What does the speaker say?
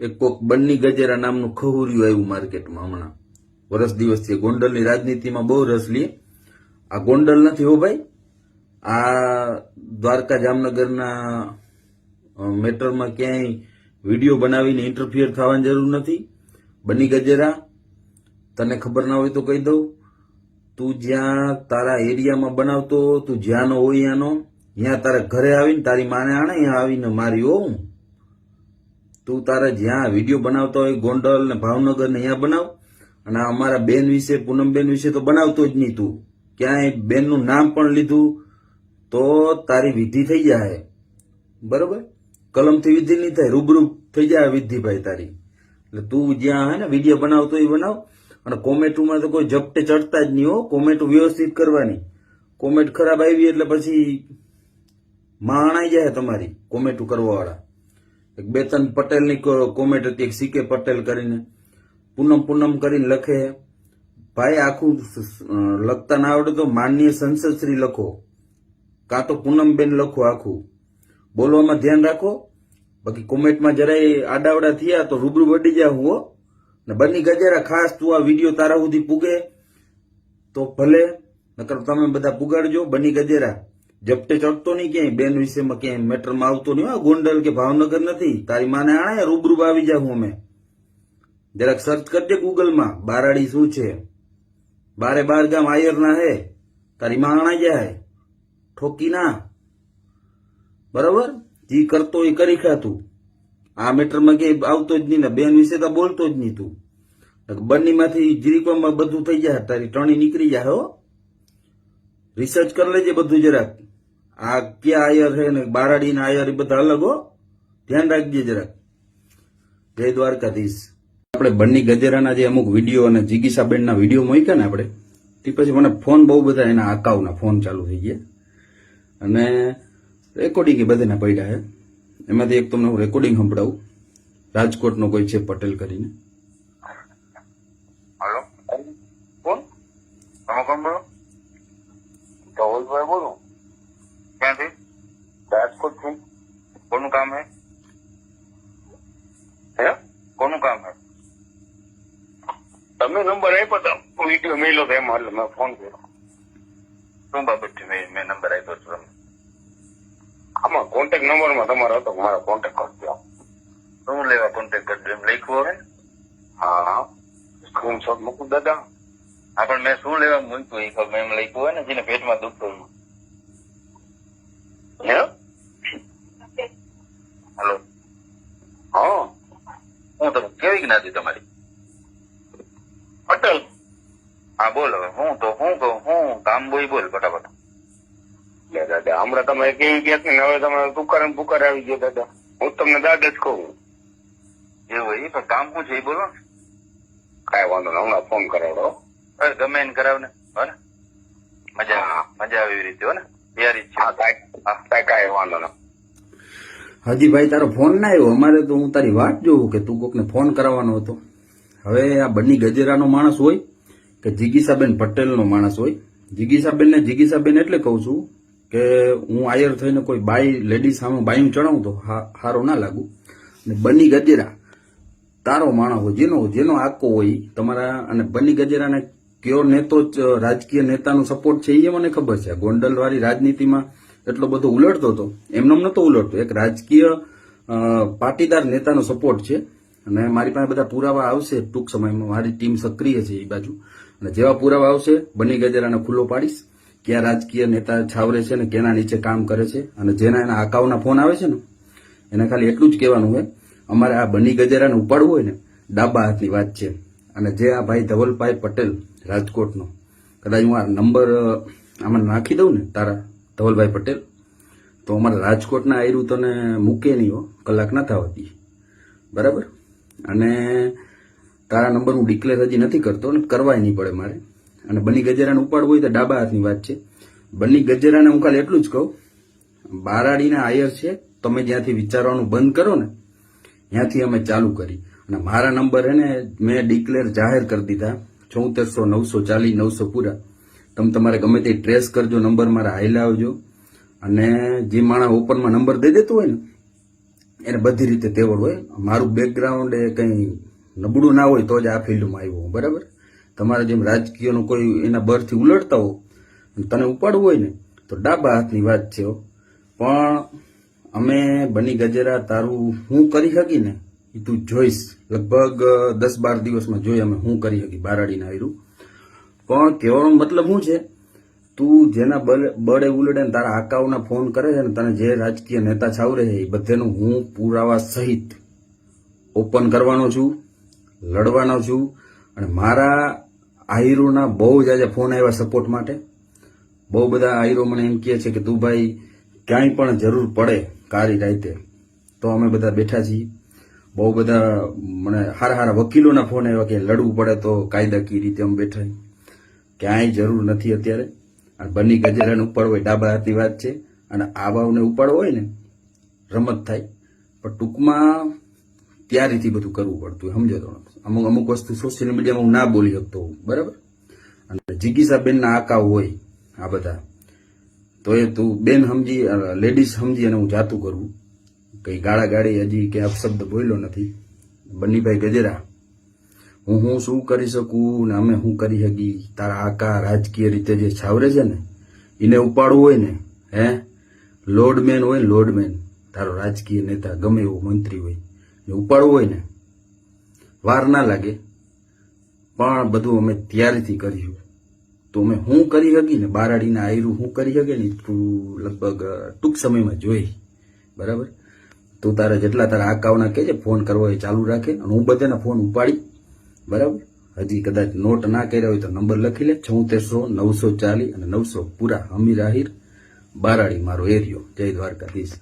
એક કોક બન્ની ગજેરા નામનું ખહુર્યું આવ્યું માર્કેટમાં હમણાં. વર્ષ દિવસથી ગોંડલની રાજનીતિમાં બહુ રસ લે. આ ગોંડલ નથી હો ભાઈ. આ દ્વારકા જામનગરના મેટરમાં ક્યાંય વીડિયો બનાવીને ઇન્ટરફિયર થવાની જરૂર નથી. બની ગજેરા, તને ખબર ના હોય તો કહી દઉં. તું જ્યાં તારા એરિયામાં બનાવતો તું જ્યાંનો હોય ત્યાંનો ત્યાં તારા ઘરે આવીને તારી માને આણે અહીંયા આવીને મારી હોઉં તું તારે જ્યાં વીડિયો બનાવતો હોય ગોંડલ ને ભાવનગર ને અહીંયા બનાવ. અને અમારા બેન વિશે પૂનમબેન વિશે તો બનાવતો જ નહીં તું. ક્યાંય બેનનું નામ પણ લીધું તો તારી વિધિ થઈ જાય. બરોબર? કલમથી વિધિ નહીં થાય, રૂબરૂ થઈ જાય વિધિભાઈ તારી. એટલે તું જ્યાં હે ને વીડિયો બનાવતો એ બનાવ. અને કોમેન્ટમાં તો કોઈ ઝપટે ચડતા જ નહીં હો. કોમેન્ટ વ્યવસ્થિત કરવાની. કોમેન્ટ ખરાબ આવી એટલે પછી માણાઈ જાય તમારી કોમેન્ટ કરવાવાળા. એક બેતન પટેલની કોમેન્ટ હતી, એક સીકે પટેલ કરીને. પૂનમ પૂનમ કરીને લખે ભાઈ, આખું લખતા ના આવડે તો માનનીય સંસદશ્રી લખો. કાં તો પૂનમબેન લખો આખું. બોલવામાં ધ્યાન રાખો. બાકી કોમેન્ટમાં જરાય આડાવડા થયા તો રૂબરૂ વડી જા હો. ને બની ગજેરા, ખાસ તું આ વીડિયો તારા સુધી પૂગે તો ભલે, નકર તમે બધા પુગાડજો, બની ગજેરા. જપટે ચડતો નહીં ક્યાંય, બેન વિશેમાં ક્યાંય મેટરમાં આવતો નહીં હો ગોંડલ કે ભાવનગર નથી, તારી માને આણે રૂબરૂ આવી જાઉં અમે. જરાક સર્ચ કરજે ગૂગલમાં બારાડી શું છે? બારે બાર ગામ આયરના હે, તારી માં આણા જાય. ઠોકી ના. બરાબર? જી કરતો એ કરી ખાતું. આ મેટરમાં ક્યાંય આવતો જ નહીં ને, બેન વિશે તો બોલતો જ નહીં તું. બંનીમાંથી જીરીકોમાં બધું થઈ જાય, તારી ટણી નીકળી જાય, હો. રિસર્ચ કરી લેજે બધું જરાક. આ ક્યાં આયર છે ને બારાડીના આયર એ બધા અલગ હો. ધ્યાન રાખજે જરાક. જય દ્વારકાધીશ. આપણે બંને ગજેરાના જે અમુક વીડિયો અને જીગીસાબેનના વીડિયો મૂક્યા ને આપણે તે પછી મને ફોન બહુ બધા એના આકાઉના ફોન ચાલુ થઈ ગયા. અને રેકોર્ડિંગ એ બધાના પડ્યા છે એમાંથી એક તમને હું રેકોર્ડિંગ સંભળાવું. રાજકોટનો કોઈ છે પટેલ કરીને. હેલો. કોણ? તમે કોણ બોલો? ધવલભાઈ બોલો? કામ હે? હે? કોનું કામ હે? તમે નંબર આપ્યો તો વીડિયો મેલો એમાં એટલે મેં ફોન કર્યો. શું બાબતથી મેં મેં નંબર આપ્યો હતો તમને? આમાં કોન્ટેક્ટ નંબરમાં તમારો હતો મારો કોન્ટેક કરજો. શું લેવા કોન્ટેક કરજો? એમ લખ્યું હા? હા. સ્ક્રીનશોટ મૂકું દાદા. હા પણ મેં શું લેવા મૂક્યું એ ખબર એમ લખ્યું હોય ને, જેને પેટમાં દુખતું હે હેલો હા કેવી જ્ઞાતિ તમારી. અટલ. હા બોલ. હવે હું તો હું કહું હું કામ બોલ ફટાફટ. દાદા હમણાં તમે કેવી ગયા ને હવે તમે પુકાર પુકાર આવી ગયો દાદા. હું તમને દાદા જ કહું. એવું એ પણ કામ શું છે એ બોલો. ને કાંઈ વાંધો નહીં હમણાં ફોન કરાવડો અરે ગમે એને કરાવ ને હો ને. મજા મજા આવે એવી રીતે હો ને. તૈયારી છે. હા. કાંઈ કાંઈ વાંધો નહીં. હાજી ભાઈ તારો ફોન ના આવ્યો. અમારે તો હું તારી વાત જોઉં કે તું કોકને ફોન કરાવવાનો હતો. હવે આ બની ગજેરાનો માણસ હોય કે જીગીસાબેન પટેલનો માણસ હોય. જીગીસાબેનને જીગીસાબેન એટલે કહું છું કે હું આયર થઈને કોઈ બાઈ લેડી સામે બાયું ચડાવું તો હારો ના લાગુ. અને બની ગજેરા, તારો માણસ હોય, જેનો જેનો આકો હોય, તમારા અને બની ગજેરાને કયો નેતો રાજકીય નેતાનો સપોર્ટ છે, એ મને ખબર છે. ગોંડલવાળી રાજનીતિમાં એટલો બધો ઉલટતો હતો. એમનો નતો ઉલટતો. એક રાજકીય પાટીદાર નેતાનો સપોર્ટ છે. અને મારી પાસે બધા પુરાવા આવશે ટૂંક સમયમાં. મારી ટીમ સક્રિય છે એ બાજુ. અને જેવા પુરાવા આવશે, બની ગજેરાને ખુલ્લો પાડીશ. ક્યાં રાજકીય નેતા છાવરે છે ને કેના નીચે કામ કરે છે. અને જેના એના આકાઉના ફોન આવે છે ને, એને ખાલી એટલું જ કહેવાનું હોય. અમારે આ બની ગજેરાને ઉપાડવું હોય ને, ડાબા હાથની વાત છે. અને જે આ ભાઈ ધવલભાઈ પટેલ રાજકોટનો, કદાચ હું આ નંબર આમાં નાખી દઉં ને તારા ધવલભાઈ પટેલ. તો અમારા રાજકોટના આયરું તને મૂકે નહીં હો, કલાક ના થવાતી બરાબર? અને તારા નંબર હું ડિક્લેર હજી નથી કરતો અને કરવાય નહીં પડે મારે. અને બની ગજેરાને ઉપાડવું હોય તો ડાબા હાથની વાત છે. બની ગજેરાને હું ખાલી એટલું જ કહું. બારાડીના આયર છે, તમે જ્યાંથી વિચારવાનું બંધ કરો ને, ત્યાંથી અમે ચાલુ કરી. અને મારા નંબર હે ને, મેં ડિક્લેર જાહેર કરી દીધા. ચોતેરસો નવસો ચાલીસ, નવસો પૂરા. તમે તમારે ગમે તે ટ્રેસ કરજો નંબર મારા હાઈલા આવજો. અને જે માણસ ઓપનમાં નંબર દઈ દેતો હોય ને, એને બધી રીતે તેવડ હોય. મારું બેકગ્રાઉન્ડ એ કંઈ નબળું ના હોય તો જ આ ફિલ્ડમાં આવ્યો હું, બરાબર? તમારે જેમ રાજકીયનો કોઈ એના બરથી ઉલટતા હો તને ઉપાડવું હોય ને, તો ડાબા હાથની વાત છે પણ અમે બની ગજેરા તારું હું કરી શકી ને એ તું જોઈશ. લગભગ દસ બાર દિવસમાં જોઈ અમે હું કરી શકી બારાડીના આયરું. પણ કહેવાનો મતલબ શું છે? તું જેના બળે ઉલડે ને તારા આકાઓના ફોન કરે છે ને તને જે રાજકીય નેતા છાવરે છે એ બધેનું હું પુરાવા સહિત ઓપન કરવાનો છું, લડવાનો છું અને મારા આહીરોના બહુ જ આજે ફોન આવ્યા સપોર્ટ માટે. બહુ બધા આહીરો મને એમ કહે છે કે તું ભાઈ ક્યાંય પણ જરૂર પડે કારી રાતે. તો અમે બધા બેઠા છીએ. બહુ બધા મને સારા સારા વકીલોના ફોન આવ્યા કે લડવું પડે તો કાયદાકીય રીતે અમે બેઠા. ક્યાંય જરૂર નથી અત્યારે. અને બની ગજેરાને ઉપાડવો હોય ડાબા હાથની વાત છે. અને આવાઓને ઉપાડવો હોય ને, રમત થાય. પણ ટૂંકમાં ત્યારેથી બધું કરવું પડતું સમજો તો અમુક અમુક વસ્તુ સોશિયલ મીડિયામાં હું ના બોલી શકતો હોઉં, બરાબર? અને જિગીસાબેનના આકા હોય, આ બધા. તો એ તું બેન સમજી લેડીઝ સમજી અને હું જાતું કરું. કંઈ ગાળા ગાળી હજી કે અપશબ્દ બોલ્યો નથી. બન્નીભાઈ ગજેરા હું હું શું કરી શકું ને અમે શું કરી શકી તારા આકા રાજકીય રીતે જે છાવરે છે ને, એને ઉપાડવું હોય ને, હે? લોડમેન હોય ને લોડમેન. તારો રાજકીય નેતા ગમે એવો મંત્રી હોય, ને ઉપાડવું હોય ને, વાર ના લાગે. પણ બધું અમે ત્યારથી કરીશું. તો અમે હું કરી શકી ને? બારાડીના આયરું હું કરી શકે ને? તું લગભગ ટૂંક સમયમાં જોઈ. બરાબર? તું તારા જેટલા તારા આકાઓના કહેજે, ફોન કરવો એ ચાલુ રાખે. અને હું બધાના ફોન ઉપાડી બરાબર? હજી કદાચ નોટ ના કર્યા હોય તો નંબર લખી લે. છોતેરસો નવસો ચાલીસ અને નવસો પૂરા અમીર આહિર બારાડી મારો એરિયો. જય દ્વારકાધીશ.